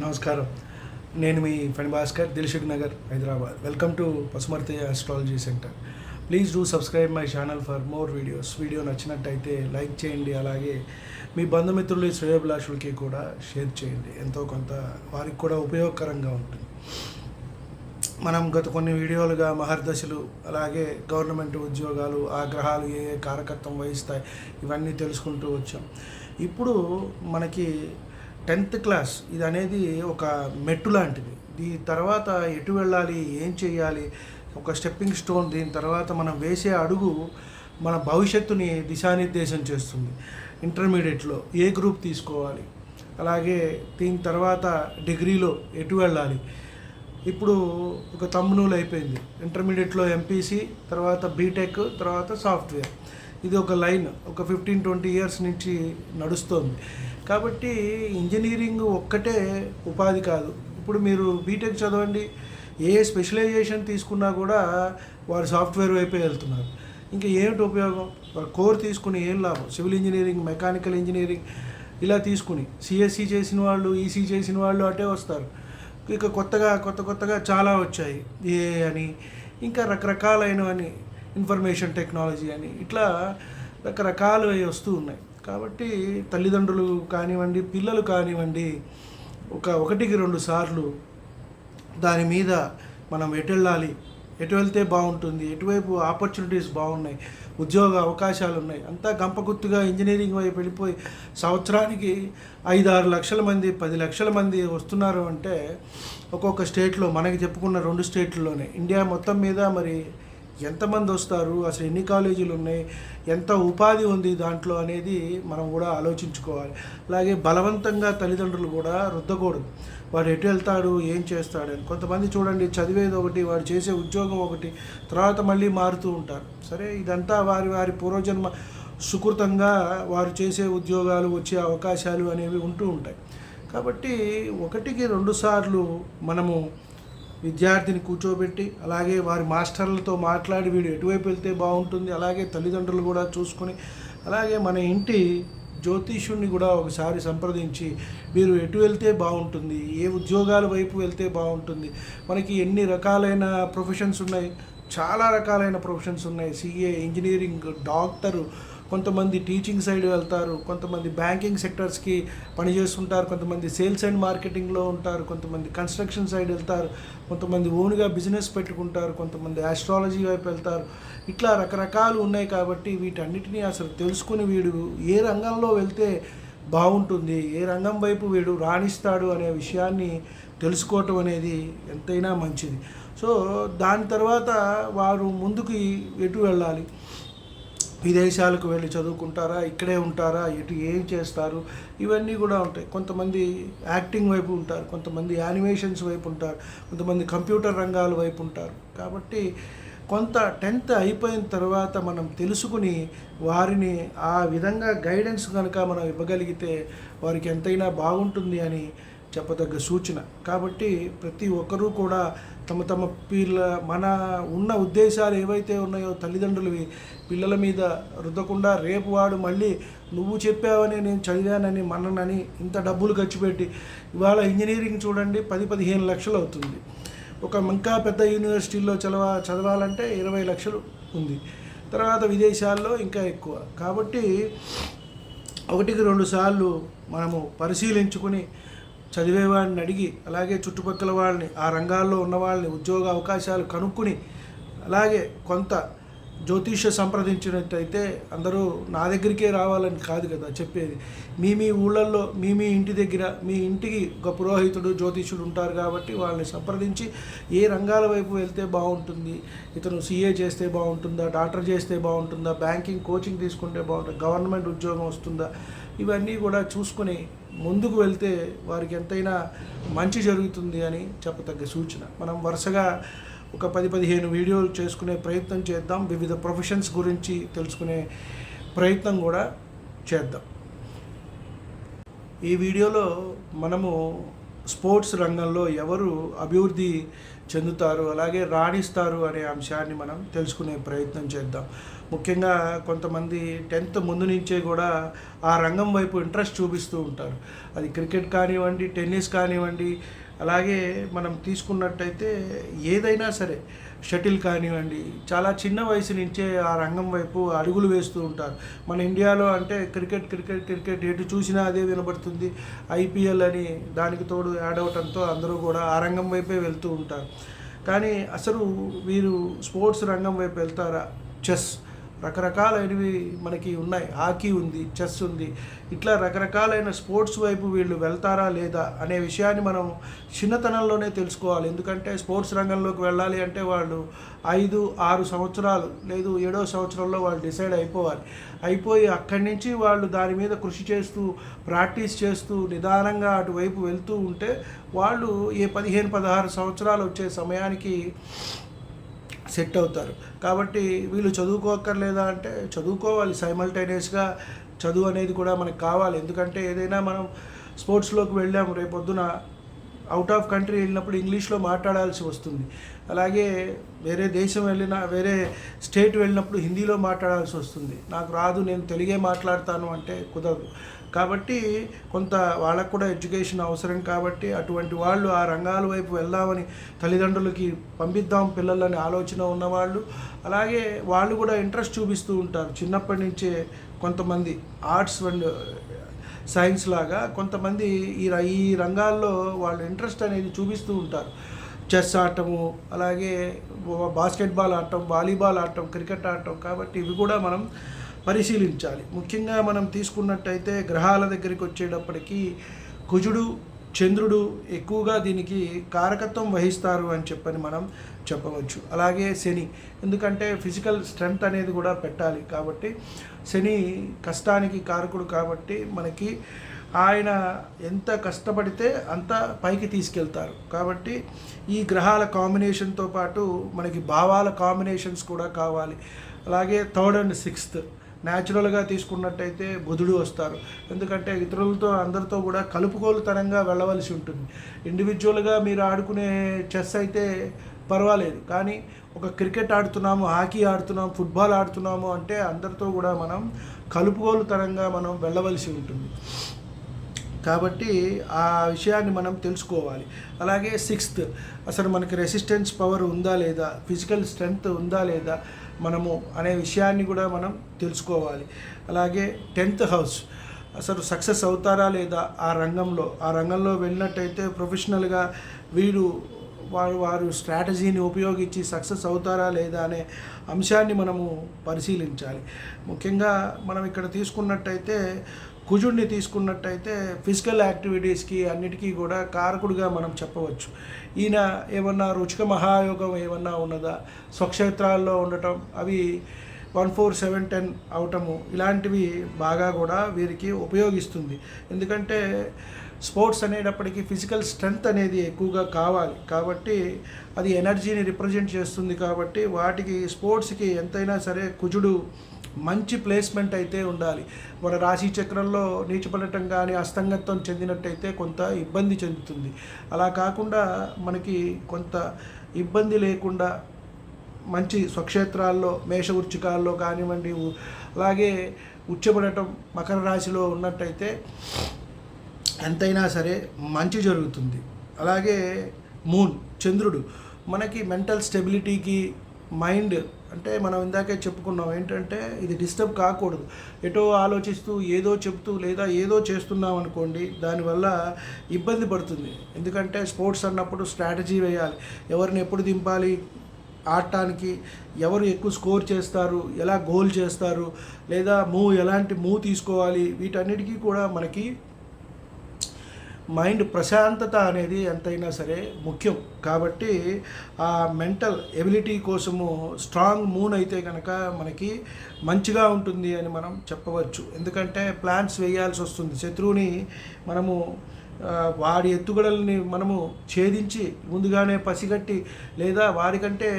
నమస్కారం. నేను మీ Phani Bhaskar Dilsukh Nagar Hyderabad. Welcome to Pasumarthi astrology centre please do subscribe my channel for more videos video నచ్చినట్టయితే like చేయండి. అలాగే మీ బంధుమిత్రులు శ్రేయోభిలాషులకి కూడా షేర్ చేయండి. ఎంతో కొంత వారికి కూడా ఉపయోగకరంగా ఉంటుంది. మనం గత కొన్ని వీడియోలుగా మహర్దశలు అలాగే గవర్నమెంట్ ఉద్యోగాలు ఆ గ్రహాలు ఏ ఏ కారకత్వం వహిస్తాయి ఇవన్నీ తెలుసుకుంటూ వచ్చాం. ఇప్పుడు మనకి టెన్త్ క్లాస్ ఇది అనేది ఒక మెట్టు లాంటిది. దీని తర్వాత ఎటు వెళ్ళాలి ఏం చేయాలి ఒక స్టెప్పింగ్ స్టోన్ దీని తర్వాత మనం వేసే అడుగు మన భవిష్యత్తుని దిశానిర్దేశం చేస్తుంది. ఇంటర్మీడియట్లో ఏ గ్రూప్ తీసుకోవాలి అలాగే దీని తర్వాత డిగ్రీలో ఎటు వెళ్ళాలి. ఇప్పుడు ఒక తమ్మునూలు అయిపోయింది. ఇంటర్మీడియట్లో ఎంపీసీ తర్వాత బీటెక్ తర్వాత సాఫ్ట్వేర్. ఇది ఒక లైన్ ఒక ఫిఫ్టీన్ ట్వంటీ ఇయర్స్ నుంచి నడుస్తోంది. కాబట్టి ఇంజనీరింగ్ ఒక్కటే ఉపాధి కాదు. ఇప్పుడు మీరు బీటెక్ చదవండి ఏ స్పెషలైజేషన్ తీసుకున్నా కూడా వారు సాఫ్ట్వేర్ వైపే వెళ్తున్నారు. ఇంకా ఏమిటి ఉపయోగం? వారు కోర్ తీసుకుని ఏం లాభం? సివిల్ ఇంజనీరింగ్ మెకానికల్ ఇంజనీరింగ్ ఇలా తీసుకుని సిఎస్సి చేసిన వాళ్ళు ఈసీ చేసిన వాళ్ళు అటే వస్తారు. ఇక కొత్తగా కొత్త కొత్తగా చాలా వచ్చాయి. ఏ అని ఇంకా రకరకాలైనవని. ఇన్ఫర్మేషన్ టెక్నాలజీ అని ఇట్లా రకరకాలు వస్తూ ఉన్నాయి. కాబట్టి తల్లిదండ్రులు కానివ్వండి పిల్లలు కానివ్వండి ఒక ఒకటికి రెండు సార్లు దాని మీద మనం ఎటు వెళ్ళాలి ఎటు వెళ్తే బాగుంటుంది ఎటువైపు ఆపర్చునిటీస్ బాగున్నాయి ఉద్యోగ అవకాశాలు ఉన్నాయి. అంతా గంపగుత్తుగా ఇంజనీరింగ్ వైపు వెళ్ళిపోయి సంవత్సరానికి ఐదు ఆరు లక్షల మంది పది లక్షల మంది వస్తున్నారు అంటే ఒక్కొక్క స్టేట్లో మనకి చెప్పుకున్న రెండు స్టేట్లలోనే ఇండియా మొత్తం మీద మరి ఎంతమంది వస్తారు? అసలు ఎన్ని కాలేజీలు ఉన్నాయి? ఎంత ఉపాధి ఉంది దాంట్లో అనేది మనం కూడా ఆలోచించుకోవాలి. అలాగే బలవంతంగా తల్లిదండ్రులు కూడా రుద్దకూడదు. వాడు ఎటు వెళ్తాడు? ఏం చేస్తాడని కొంతమంది చూడండి చదివేది ఒకటి వాడు చేసే ఉద్యోగం ఒకటి తర్వాత మళ్ళీ మారుతూ ఉంటారు. సరే ఇదంతా వారి వారి పూర్వజన్మ సుకృతంగా వారు చేసే ఉద్యోగాలు వచ్చే అవకాశాలు అనేవి ఉంటూ ఉంటాయి. కాబట్టి ఒకటికి రెండు సార్లు మనము విద్యార్థిని కూర్చోబెట్టి అలాగే వారి మాస్టర్లతో మాట్లాడి వీడు ఎటువైపు వెళ్తే బాగుంటుంది అలాగే తల్లిదండ్రులు కూడా చూసుకొని అలాగే మన ఇంటి జ్యోతిష్యుడిని కూడా ఒకసారి సంప్రదించి మీరు ఎటు వెళ్తే బాగుంటుంది ఏ ఉద్యోగాల వైపు వెళ్తే బాగుంటుంది మనకి ఎన్ని రకాలైన ప్రొఫెషన్స్ ఉన్నాయి చాలా రకాలైన ప్రొఫెషన్స్ ఉన్నాయి సిఏ ఇంజనీరింగ్ డాక్టరు కొంతమంది టీచింగ్ సైడ్ వెళ్తారు కొంతమంది బ్యాంకింగ్ సెక్టర్స్కి పనిచేస్తుంటారు కొంతమంది సేల్స్ అండ్ మార్కెటింగ్లో ఉంటారు కొంతమంది కన్స్ట్రక్షన్ సైడ్ వెళ్తారు కొంతమంది ఓన్గా బిజినెస్ పెట్టుకుంటారు కొంతమంది ఆస్ట్రాలజీ వైపు వెళ్తారు. ఇట్లా రకరకాలు ఉన్నాయి కాబట్టి వీటన్నిటినీ అసలు తెలుసుకుని వీడు ఏ రంగంలో వెళ్తే బాగుంటుంది ఏ రంగం వైపు వీడు రాణిస్తాడు అనే విషయాన్ని తెలుసుకోవటం అనేది ఎంతైనా మంచిది. సో దాని తర్వాత వారు ముందుకు ఎటు వెళ్ళాలి? విదేశాలకు వెళ్ళి చదువుకుంటారా ఇక్కడే ఉంటారా ఇటు ఏం చేస్తారు ఇవన్నీ కూడా ఉంటాయి. కొంతమంది యాక్టింగ్ వైపు ఉంటారు కొంతమంది యానిమేషన్స్ వైపు ఉంటారు కొంతమంది కంప్యూటర్ రంగాల వైపు ఉంటారు. కాబట్టి కొంత టెన్త్ అయిపోయిన తర్వాత మనం తెలుసుకుని వారిని ఆ విధంగా గైడెన్స్ కనుక మనం ఇవ్వగలిగితే వారికి ఎంతైనా బాగుంటుంది అని చెప్పదగ్గ సూచన. కాబట్టి ప్రతి ఒక్కరూ కూడా తమ తమ పిల్ల మన ఉన్న ఉద్దేశాలు ఏవైతే ఉన్నాయో తల్లిదండ్రులవి పిల్లల మీద రుద్దకుండా రేపు వాడు మళ్ళీ నువ్వు చెప్పావని నేను చదివానని మననని ఇంత డబ్బులు ఖర్చు పెట్టి ఇవాళ ఇంజనీరింగ్ చూడండి పది పదిహేను లక్షలు అవుతుంది. ఒక ఇంకా పెద్ద యూనివర్సిటీల్లో చదవ చదవాలంటే ఇరవై లక్షలు ఉంది. తర్వాత విదేశాల్లో ఇంకా ఎక్కువ. కాబట్టి ఒకటికి రెండు సార్లు మనము పరిశీలించుకుని చదివేవాడిని అడిగి అలాగే చుట్టుపక్కల వాళ్ళని ఆ రంగాల్లో ఉన్న వాళ్ళని ఉద్యోగ అవకాశాలు కనుక్కుని అలాగే కొంత జ్యోతిష్య సంప్రదించినట్టయితే అందరూ నా దగ్గరికే రావాలని కాదు కదా చెప్పేది. మీ మీ ఊళ్ళల్లో మీ మీ ఇంటి దగ్గర మీ ఇంటికి ఒక పురోహితుడు జ్యోతిష్యుడు ఉంటారు కాబట్టి వాళ్ళని సంప్రదించి ఏ రంగాల వైపు వెళ్తే బాగుంటుంది ఇతను సీఏ చేస్తే బాగుంటుందా డాక్టర్ చేస్తే బాగుంటుందా బ్యాంకింగ్ కోచింగ్ తీసుకుంటే బాగుంటుందా గవర్నమెంట్ ఉద్యోగం వస్తుందా ఇవన్నీ కూడా చూసుకుని ముందుకు వెళ్తే వారికి ఎంతైనా మంచి జరుగుతుంది అని చెప్పతగ్గ సూచన. మనం వరుసగా ఒక పది పదిహేను వీడియోలు చేసుకునే ప్రయత్నం చేద్దాం. వివిధ ప్రొఫెషన్స్ గురించి తెలుసుకునే ప్రయత్నం కూడా చేద్దాం. ఈ వీడియోలో మనము స్పోర్ట్స్ రంగంలో ఎవరు అభివృద్ధి చెందుతారు అలాగే రాణిస్తారు అనే అంశాన్ని మనం తెలుసుకునే ప్రయత్నం చేద్దాం. ముఖ్యంగా కొంతమంది టెన్త్ ముందు నుంచే కూడా ఆ రంగం వైపు ఇంట్రెస్ట్ చూపిస్తూ ఉంటారు. అది క్రికెట్ కానివ్వండి టెన్నిస్ కానివ్వండి అలాగే మనం తీసుకున్నట్టయితే ఏదైనా సరే షటిల్ కానివ్వండి చాలా చిన్న వయసు నుంచే ఆ రంగం వైపు అడుగులు వేస్తూ ఉంటారు. మన ఇండియాలో అంటే క్రికెట్ క్రికెట్ క్రికెట్ ఎటు చూసినా అదే వినబడుతుంది. ఐపీఎల్ అని దానికి తోడు యాడ్ అవటంతో అందరూ కూడా ఆ రంగం వైపే వెళ్తూ ఉంటారు. కానీ అసలు వీరు స్పోర్ట్స్ రంగం వైపు వెళ్తారా? చెస్. రకరకాలైనవి మనకి ఉన్నాయి. హాకీ ఉంది చెస్ ఉంది. ఇట్లా రకరకాలైన స్పోర్ట్స్ వైపు వీళ్ళు వెళ్తారా లేదా అనే విషయాన్ని మనం చిన్నతనంలోనే తెలుసుకోవాలి. ఎందుకంటే స్పోర్ట్స్ రంగంలోకి వెళ్ళాలి అంటే వాళ్ళు ఐదు ఆరు సంవత్సరాలు లేదు ఏడో సంవత్సరంలో వాళ్ళు డిసైడ్ అయిపోవాలి. అయిపోయి అక్కడి నుంచి వాళ్ళు దాని మీద కృషి చేస్తూ ప్రాక్టీస్ చేస్తూ నిదానంగా అటువైపు వెళ్తూ ఉంటే వాళ్ళు ఏ పదిహేను పదహారు సంవత్సరాలు వచ్చే సమయానికి సెట్ అవుతారు. కాబట్టి వీళ్ళు చదువుకోక్కర్లేదా అంటే చదువుకోవాలి. సైమల్టైనియస్గా చదువు అనేది కూడా మనకు కావాలి. ఎందుకంటే ఏదైనా మనం స్పోర్ట్స్లోకి వెళ్ళాము రేపొద్దున అవుట్ ఆఫ్ కంట్రీ వెళ్ళినప్పుడు ఇంగ్లీష్లో మాట్లాడాల్సి వస్తుంది. అలాగే వేరే దేశం వెళ్ళినా వేరే స్టేట్ వెళ్ళినప్పుడు హిందీలో మాట్లాడాల్సి వస్తుంది. నాకు రాదు నేను తెలుగే మాట్లాడతాను అంటే కుదరదు. కాబట్టి కొంత వాళ్ళకు కూడా ఎడ్యుకేషన్ అవసరం కాబట్టి అటువంటి వాళ్ళు ఆ రంగాల వైపు వెళ్దామని తల్లిదండ్రులకి పంపిద్దాం పిల్లలని ఆలోచన ఉన్నవాళ్ళు. అలాగే వాళ్ళు కూడా ఇంట్రెస్ట్ చూపిస్తూ ఉంటారు. చిన్నప్పటి నుంచే కొంతమంది ఆర్ట్స్ అండ్ సైన్స్ లాగా కొంతమంది ఈ ర- ఈ రంగాల్లో వాళ్ళు ఇంట్రెస్ట్ అనేది చూపిస్తూ ఉంటారు. చెస్ ఆడటము అలాగే బాస్కెట్బాల్ ఆడటం వాలీబాల్ ఆడటం క్రికెట్ ఆడటం కాబట్టి ఇవి కూడా మనం పరిశీలించాలి. ముఖ్యంగా మనం తీసుకున్నట్టయితే గ్రహాల దగ్గరికి వచ్చేటప్పటికి కుజుడు చంద్రుడు ఎక్కువగా దీనికి కారకత్వం వహిస్తారు అని చెప్పని మనం చెప్పవచ్చు. అలాగే శని ఎందుకంటే ఫిజికల్ స్ట్రెంగ్త్ అనేది కూడా పెట్టాలి కాబట్టి శని కష్టానికి కారకుడు కాబట్టి మనకి ఆయన ఎంత కష్టపడితే అంత పైకి తీసుకెళ్తారు. కాబట్టి ఈ గ్రహాల కాంబినేషన్తో పాటు మనకి భావాల కాంబినేషన్స్ కూడా కావాలి. అలాగే థర్డ్ అండ్ సిక్స్త్ న్యాచురల్గా తీసుకున్నట్టయితే బుధుడు వస్తారు. ఎందుకంటే ఇతరులతో అందరితో కూడా కలుపుకోలుతనంగా వెళ్ళవలసి ఉంటుంది. ఇండివిజువల్గా మీరు ఆడుకునే చెస్ అయితే పర్వాలేదు. కానీ ఒక క్రికెట్ ఆడుతున్నాము హాకీ ఆడుతున్నాము ఫుట్బాల్ ఆడుతున్నాము అంటే అందరితో కూడా మనం కలుపుకోలుతనంగా మనం వెళ్ళవలసి ఉంటుంది. కాబట్టి ఆ విషయాన్ని మనం తెలుసుకోవాలి. అలాగే సిక్స్త్ అసలు మనకి రెసిస్టెన్స్ పవర్ ఉందా లేదా? ఫిజికల్ స్ట్రెంగ్త్ ఉందా లేదా? మనము అనే విషయాన్ని కూడా మనం తెలుసుకోవాలి. అలాగే టెన్త్ హౌస్ అసలు సక్సెస్ అవుతారా లేదా ఆ రంగంలో ఆ రంగంలో వెళ్ళినట్టయితే ప్రొఫెషనల్గా వీరు వారు వారు స్ట్రాటజీని ఉపయోగించి సక్సెస్ అవుతారా లేదా అనే అంశాన్ని మనము పరిశీలించాలి. ముఖ్యంగా మనం ఇక్కడ తీసుకున్నట్టయితే కుజుడిని తీసుకున్నట్టయితే ఫిజికల్ యాక్టివిటీస్కి అన్నిటికీ కూడా కారకుడిగా మనం చెప్పవచ్చు. ఈయన ఏమన్నా రుచిక మహాయోగం ఏమన్నా ఉన్నదా? స్వక్షేత్రాల్లో ఉండటం అవి వన్ ఫోర్ సెవెన్ టెన్ అవటము ఇలాంటివి బాగా కూడా వీరికి ఉపయోగిస్తుంది. ఎందుకంటే స్పోర్ట్స్ అనేటప్పటికీ ఫిజికల్ స్ట్రెంగ్త్ అనేది ఎక్కువగా కావాలి. కాబట్టి అది ఎనర్జీని రిప్రజెంట్ చేస్తుంది కాబట్టి వాటికి స్పోర్ట్స్కి ఎంతైనా సరే కుజుడు మంచి ప్లేస్మెంట్ అయితే ఉండాలి. మన రాశి చక్రంలో నీచపడటం కానీ అస్తంగత్వం చెందినట్టయితే కొంత ఇబ్బంది చెందుతుంది. అలా కాకుండా మనకి కొంత ఇబ్బంది లేకుండా మంచి స్వక్షేత్రాల్లో మేష వృచ్చికాల్లో కానివ్వండి అలాగే ఉచ్చబడటం మకర రాశిలో ఉన్నట్టయితే ఎంతైనా సరే మంచి జరుగుతుంది. అలాగే మూన్ చంద్రుడు మనకి మెంటల్ స్టెబిలిటీకి మైండ్ అంటే మనం ఇందాకే చెప్పుకున్నాం ఏంటంటే ఇది డిస్టర్బ్ కాకూడదు. ఎటో ఆలోచిస్తూ ఏదో చెప్తూ లేదా ఏదో చేస్తున్నాం అనుకోండి దానివల్ల ఇబ్బంది పడుతుంది. ఎందుకంటే స్పోర్ట్స్ అన్నప్పుడు స్ట్రాటజీ వేయాలి. ఎవరిని ఎప్పుడు దింపాలి? ఆడటానికి ఎవరు ఎక్కువ స్కోర్ చేస్తారు? ఎలా గోల్ చేస్తారు? లేదా మూవ్ ఎలాంటి మూవ్ తీసుకోవాలి? వీటన్నిటికీ కూడా మనకి మైండ్ ప్రశాంతత అనేది ఎంతైనా సరే ముఖ్యం. కాబట్టి ఆ మెంటల్ ఎబిలిటీ కోసము స్ట్రాంగ్ మూన్ అయితే కనుక మనకి మంచిగా ఉంటుంది అని మనం చెప్పవచ్చు. ఎందుకంటే ప్లాన్స్ వేయాల్సి వస్తుంది. శత్రువుని మనము వాడి ఎత్తుగడల్ని మనము ఛేదించి ముందుగానే పసిగట్టి లేదా వారికంటే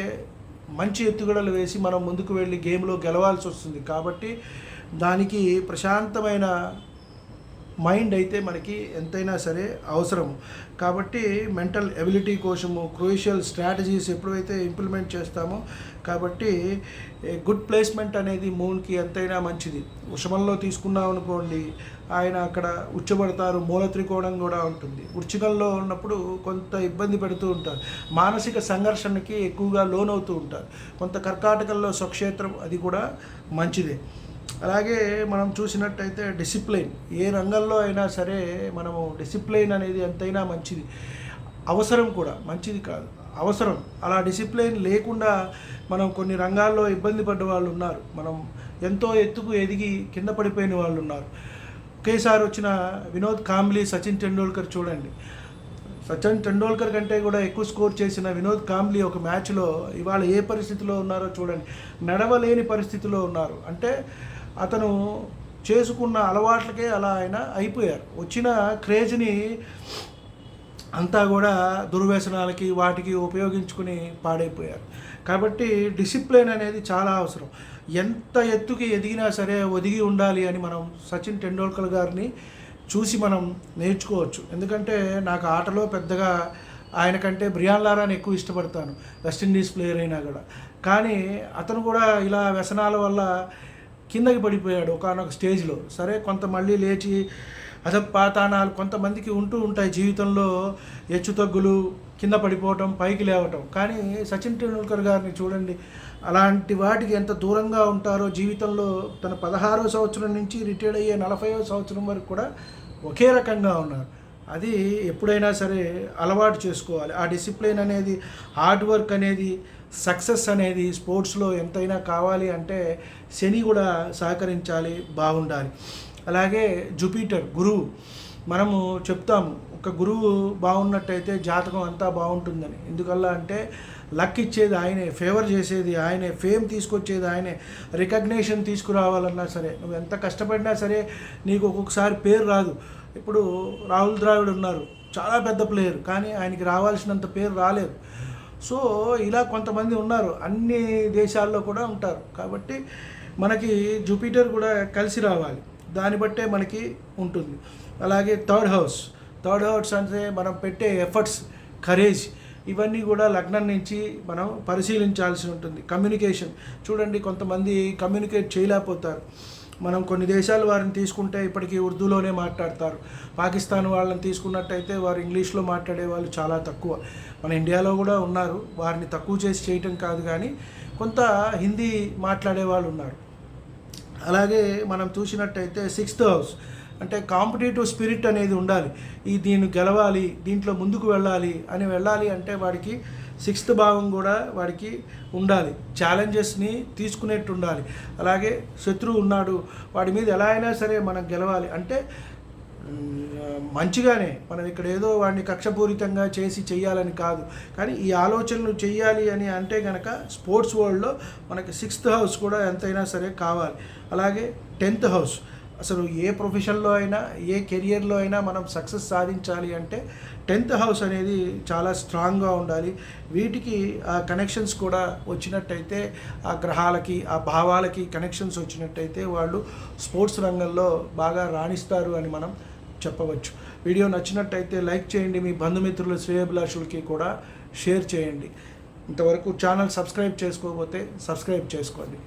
మంచి ఎత్తుగడలు వేసి మనం ముందుకు వెళ్ళి గేమ్లో గెలవాల్సి వస్తుంది. కాబట్టి దానికి ప్రశాంతమైన మైండ్ అయితే మనకి ఎంతైనా సరే అవసరం. కాబట్టి మెంటల్ ఎబిలిటీ కోసము క్రూషియల్ స్ట్రాటజీస్ ఎప్పుడైతే ఇంప్లిమెంట్ చేస్తామో కాబట్టి గుడ్ ప్లేస్మెంట్ అనేది మూన్కి ఎంతైనా మంచిది. వృషభంలో తీసుకున్నాం అనుకోండి ఆయన అక్కడ ఉచ్చబడతారు మూల త్రికోణం కూడా ఉంటుంది. వృచ్చికంలో ఉన్నప్పుడు కొంత ఇబ్బంది పెడుతూ ఉంటారు. మానసిక సంఘర్షణకి ఎక్కువగా లోనవుతూ ఉంటారు. కొంత కర్కాటకంలో స్వక్షేత్రం అది కూడా మంచిదే. అలాగే మనం చూసినట్టయితే డిసిప్లైన్ ఏ రంగంలో అయినా సరే మనము డిసిప్లైన్ అనేది ఎంతైనా మంచిది. అవసరం కూడా మంచిది కాదు అవసరం. అలా డిసిప్లైన్ లేకుండా మనం కొన్ని రంగాల్లో ఇబ్బంది పడ్డ వాళ్ళు ఉన్నారు. మనం ఎంతో ఎత్తుకు ఎదిగి కింద పడిపోయిన వాళ్ళు ఉన్నారు. ఒకేసారి వచ్చిన వినోద్ కాంబ్లీ సచిన్ టెండూల్కర్ చూడండి. సచిన్ టెండూల్కర్ కంటే కూడా ఎక్కువ స్కోర్ చేసిన వినోద్ కాంబ్లీ ఒక మ్యాచ్లో ఇవాళ ఏ పరిస్థితిలో ఉన్నారో చూడండి. నడవలేని పరిస్థితిలో ఉన్నారు. అంటే అతను చేసుకున్న అలవాట్లకే అలా ఆయన అయిపోయారు. వచ్చిన క్రేజ్ని అంతా కూడా దుర్వ్యసనాలకి వాటికి ఉపయోగించుకుని పాడైపోయారు. కాబట్టి డిసిప్లిన్ అనేది చాలా అవసరం. ఎంత ఎత్తుకి ఎదిగినా సరే ఒదిగి ఉండాలి అని మనం సచిన్ టెండూల్కర్ గారిని చూసి మనం నేర్చుకోవచ్చు. ఎందుకంటే నాకు ఆటలో పెద్దగా ఆయన కంటే బ్రియాన్ లారాని ఎక్కువ ఇష్టపడతాను. వెస్టిండీస్ ప్లేయర్ అయినా కూడా. కానీ అతను కూడా ఇలా వ్యసనాల వల్ల కిందకి పడిపోయాడు ఒకనొక స్టేజ్లో. సరే కొంత మళ్ళీ లేచి అధపాతానాలు కొంతమందికి ఉంటూ ఉంటాయి జీవితంలో హెచ్చుతగ్గులు కింద పడిపోవటం పైకి లేవటం. కానీ సచిన్ టెండూల్కర్ గారిని చూడండి అలాంటి వాటికి ఎంత దూరంగా ఉంటారో జీవితంలో తన పదహారో సంవత్సరం నుంచి రిటైర్డ్ అయ్యే నలభైవ సంవత్సరం వరకు కూడా ఒకే రకంగా ఉన్నారు. అది ఎప్పుడైనా సరే అలవాటు చేసుకోవాలి. ఆ డిసిప్లిన్ అనేది హార్డ్ వర్క్ అనేది సక్సెస్ అనేది స్పోర్ట్స్లో ఎంతైనా కావాలి అంటే శని కూడా సహకరించాలి బాగుండాలి. అలాగే జూపిటర్ గురువు. మనము చెప్తాము ఒక గురువు బాగున్నట్టయితే జాతకం అంతా బాగుంటుందని. ఎందుకల్లా అంటే లక్ ఇచ్చేది ఆయనే ఫేవర్ చేసేది ఆయనే ఫేమ్ తీసుకొచ్చేది ఆయనే రికగ్నేషన్ తీసుకురావాలన్నా సరే. నువ్వు ఎంత కష్టపడినా సరే నీకు ఒక్కొక్కసారి పేరు రాదు. ఇప్పుడు రాహుల్ ద్రావిడ్ ఉన్నారు. చాలా పెద్ద ప్లేయర్ కానీ ఆయనకి రావాల్సినంత పేరు రాలేదు. సో ఇలా కొంతమంది ఉన్నారు. అన్ని దేశాల్లో కూడా ఉంటారు. కాబట్టి మనకి జూపిటర్ కూడా కలిసి రావాలి. దాన్ని బట్టే మనకి ఉంటుంది. అలాగే థర్డ్ హౌస్. థర్డ్ హౌస్ అంటే మనం పెట్టే ఎఫర్ట్స్ కరేజ్ ఇవన్నీ కూడా లగ్నం నుంచి మనం పరిశీలించాల్సి ఉంటుంది. కమ్యూనికేషన్. చూడండి కొంతమంది కమ్యూనికేట్ చేయలేకపోతారు. మనం కొన్ని దేశాల వారిని తీసుకుంటే ఇప్పటికీ ఉర్దూలోనే మాట్లాడతారు. పాకిస్తాన్ వాళ్ళని తీసుకున్నట్టయితే వారు ఇంగ్లీష్లో మాట్లాడే వాళ్ళు చాలా తక్కువ. మన ఇండియాలో కూడా ఉన్నారు. వారిని తక్కువ చేసి చేయటం కాదు కానీ కొంత హిందీ మాట్లాడే వాళ్ళు ఉన్నారు. అలాగే మనం చూసినట్టయితే సిక్స్త్ హౌస్. అంటే కాంపిటేటివ్ స్పిరిట్ అనేది ఉండాలి. ఈ దీన్ని గెలవాలి దీంట్లో ముందుకు వెళ్ళాలి అని వెళ్ళాలి అంటే వాడికి సిక్స్త్ భాగం కూడా వాడికి ఉండాలి. ఛాలెంజెస్ని తీసుకునేట్టు ఉండాలి. అలాగే శత్రువు ఉన్నాడు వాడి మీద ఎలా అయినా సరే మనం గెలవాలి. అంటే మంచిగానే మనం ఇక్కడ ఏదో వాడిని కక్షపూరితంగా చేసి చేయాలని కాదు. కానీ ఈ ఆలోచనలు చేయాలి అని అంటే కనుక స్పోర్ట్స్ వరల్డ్లో మనకి సిక్స్త్ హౌస్ కూడా ఎంతైనా సరే కావాలి. అలాగే టెన్త్ హౌస్. అసలు ఏ ప్రొఫెషన్లో అయినా ఏ కెరియర్లో అయినా మనం సక్సెస్ సాధించాలి అంటే టెన్త్ హౌస్ అనేది చాలా స్ట్రాంగ్గా ఉండాలి. వీటికి ఆ కనెక్షన్స్ కూడా వచ్చినట్టయితే ఆ గ్రహాలకి ఆ భావాలకి కనెక్షన్స్ వచ్చినట్టయితే వాళ్ళు స్పోర్ట్స్ రంగంలో బాగా రాణిస్తారు అని మనం చెప్పవచ్చు. వీడియో నచ్చినట్టయితే లైక్ చేయండి. మీ బంధుమిత్రుల శ్రేయభిలాషులకి కూడా షేర్ చేయండి. ఇంతవరకు ఛానల్ సబ్స్క్రైబ్ చేసుకోకపోతే సబ్స్క్రైబ్ చేసుకోండి.